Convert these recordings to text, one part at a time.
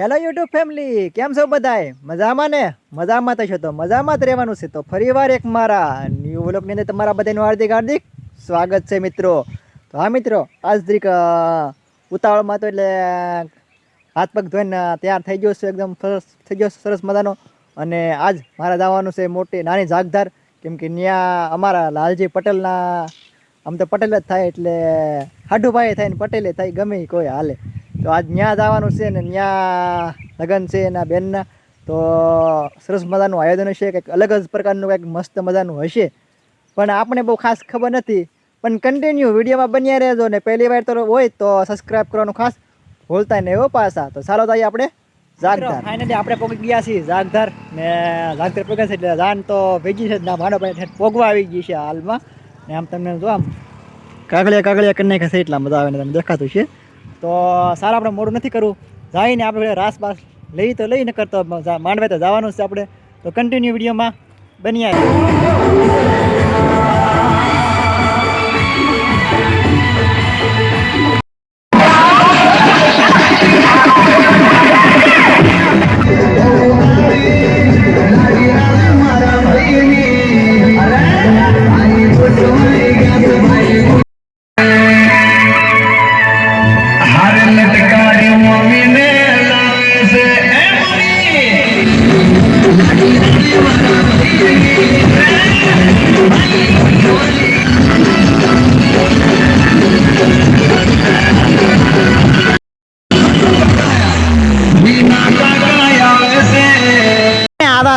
Hello YouTube family કેમ છો બધાય? મજામાં ને? મજામાં તો છો તો મજામાં જ રહેવાનું છે. તો ફરીવાર એક મારા ન્યૂ વ્લોગની અંદર તમારા બધાનું હાર્દિક હાર્દિક સ્વાગત છે મિત્રો. તો હા મિત્રો, આજ દીક ઉતાવળમાં તો એટલે હાથ પગ ધોઈને તૈયાર થઈ ગયો છે એકદમ સરસ, થઈ ગયો સરસ મજાનો. અને આજ મારા જવાનું છે મોટી નાની જાગધાર. કેમ કે ત્યાં અમારા લાલજી પટેલના, આમ તો પટેલ જ થાય એટલે હાડુભાઈ થાય ને પટેલે થાય, ગમે કોઈ હાલે. તો આજ ત્યાં જવાનું છે ને ત્યાં લગ્ન છે એના બેનના. તો સરસ મજાનું આયોજન હશે કંઈક અલગ જ પ્રકારનું કંઈક મસ્ત મજાનું હશે. પણ આપણે બહુ ખાસ ખબર નથી. પણ કન્ટિન્યુ વિડીયોમાં બન્યા રહેજો ને પહેલી વાર તો હોય તો સબસ્ક્રાઇબ કરવાનું ખાસ ભૂલતા નહીં હો પાછા. તો ચાલો તો આપણે જાગધાર. ફાઇનલી આપણે પોગી ગયા છીએ જાગધાર. ને જાગધાર પોગ્યા છે એટલે જાન તો ભેગી છે ના માનો ભાઈ પોગવા આવી ગઈ છે હાલમાં. ને આમ તમને જો આમ કાગળિયા કાગળિયા કરી નાખ્યા છે એટલા મજા આવે ને તમને દેખાતું છે. તો સારા આપણે મોડું નથી કરવું. જઈને આપણે રાસ બાસ લઈ તો લઈ ન કરતો માંડવે તો જવાનું છે આપણે. તો કન્ટિન્યુ વિડીયોમાં બની આવી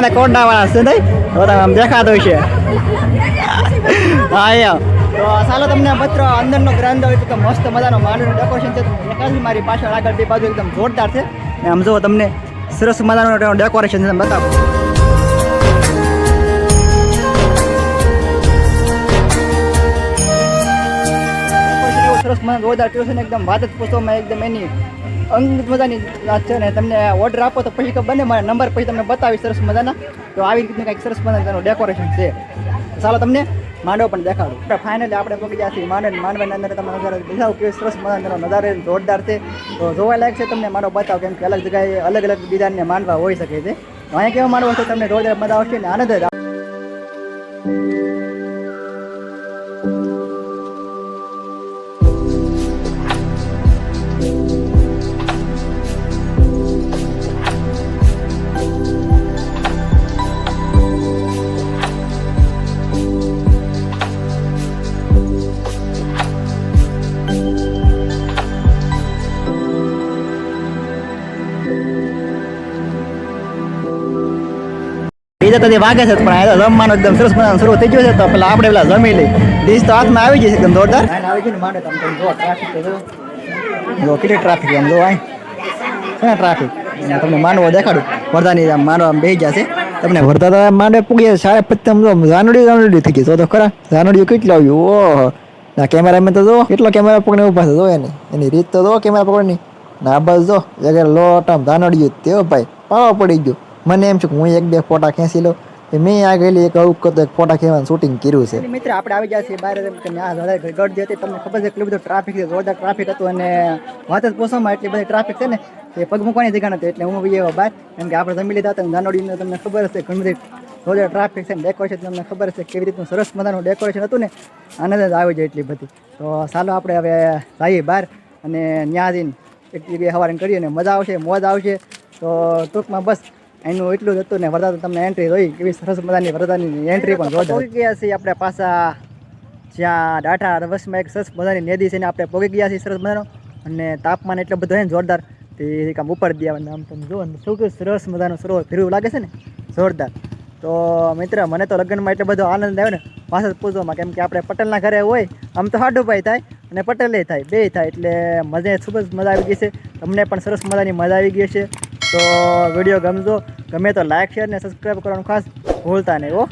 ને કોંડા વાળા છે નહીં તો આમ દેખાતો છે હા તો ચાલો તમને મિત્રો અંદરનો ગ્રાન્ડ એટલે મસ્ત મજાનો માંડવીનું ડેકોરેશન છે. એકાદી મારી પાછળ આગળ બે બાજુ એકદમ જોરદાર છે. ને આમ જો તમને, સરસ મજાનું ડેકોરેશન છે. બતાવો. Decoration એવું સરસ મજાનું જોરદાર કર્યું છે ને એકદમ વાત જ પૂછવામાં એકદમ એની અંગત મજાની વાત છે ને તમને ઓર્ડર આપો તો પછી ખબર બને, મારા નંબર પછી તમને બતાવીશ સરસ મજાના. તો આવી રીતનું કંઈક સરસ મજાનું ડેકોરેશન છે. ચાલો તમને માંડવો પણ દેખાડું. ફાઇનલી આપણે પગી ગયા છીએ માંડવ માંડવાની અંદર તમે નજારો દેખાવ કે સરસ મજાનો નજારો જોરદાર છે. તો જોવા લાયક છે તમને માંડવો બતાવો કેમ કે અલગ જગ્યાએ અલગ અલગ ડિઝાઇનને માંડવા હોઈ શકે છે. અહીંયા કેવો માંડવો છે તમને જોરદાર મજા આવશે ને આનંદ જ બીજા તો વાગે છે પણ આ જમવાનું એકદમ સરસ મજાનું શરૂ થઈ ગયું છે તો પેલા આપણે પેલા જમી લઈ ડીશ તો હાથમાં આવી જશે એકદમ જોરદાર. આવી ગયું માંડે તમે તમે જો ટ્રાફિક જો કેટલી ટ્રાફિક આમ જો આય. છે ટ્રાફિક તમને માંડવો દેખાડું. વરદાની આમ માંડવા આમ બેસી જશે તમને વરદા તો માંડવે પૂગી સારા પત્તમ જો જાનડી જાનડી થઈ ગઈ તો તો ખરા જાનડીઓ કેટલી આવ્યું ઓહો. ના કેમેરામેન તો જો કેટલો કેમેરા પકડીને ઊભા છે જો એની. એની રીત તો જો કેમેરા પકડની. ના બસ જો જગ્યા લોટ આમ જાનડીયું તેવો ભાઈ. પાવા પડી ગયો. મને એમ છે કે હું એક બે ફોટા ખેંચી લઉં. કે મેં આ ગયેલી એક આવું કરતો એક ફોટા ખેવાનું શૂટિંગ કર્યું છે. મિત્ર, આપણે આવી ગયા છીએ બહાર ગઢ જતી તમને ખબર છે કેટલું બધું ટ્રાફિક છે, જોરદાર ટ્રાફિક હતું અને વાત જ પોસવામાં એટલી બધી ટ્રાફિક છે ને કે પગ મૂકવાની જગ્યા નથી. એટલે હું બી એવા બહાર, કેમ કે આપણે જમી લીધા હતા નાનોડીને તમને ખબર હશે ઘણી બધી જોરદાર ટ્રાફિક છે ડેકોરેશન તમને ખબર હશે કેવી રીતનું સરસ મજાનું ડેકોરેશન હતું ને, આનંદ જ આવી જાય એટલી બધી. તો ચાલો આપણે હવે જઈએ બહાર અને ન્યા જઈને એક બે હવારણ કરીએ અને મજા આવશે, મોજ આવશે. તો ટૂંકમાં બસ એનું એટલું જ હતું ને વરદાદ તમને એન્ટ્રી જોઈ કેવી સરસ મજાની વરદાદની એન્ટ્રી પણ જોરદાર પહોંચી ગયા છીએ આપણે પાછા. જ્યાં ડાઠા રવસમાં એક સરસ મજાની નદી છે ને આપણે પહોંચી ગયા છીએ સરસ મજાનો. અને તાપમાન એટલો બધો છે ને જોરદાર. તે આમ ઉપર દે આમ તમે જુઓ ને શું કેવું સરસ મજાનું સરોવર. ફેરવું લાગે છે ને? જોરદાર. તો મિત્ર મને તો લગ્નમાં એટલો બધો આનંદ આવ્યો ને પાછળ પૂછવામાં કેમ કે આપણે પટેલના ઘરે હોય આમ તો હાડુભાઈ થાય અને પટેલે થાય બે થાય એટલે મજા ખૂબ જ મજા આવી ગઈ છે. તમને પણ સરસ મજાની મજા આવી ગઈ છે તો વીડિયો ગમજો. ગમે તો લાઈક શેર ને સબસ્ક્રાઈબ કરવાનું ખાસ ભૂલતા નહીં હો.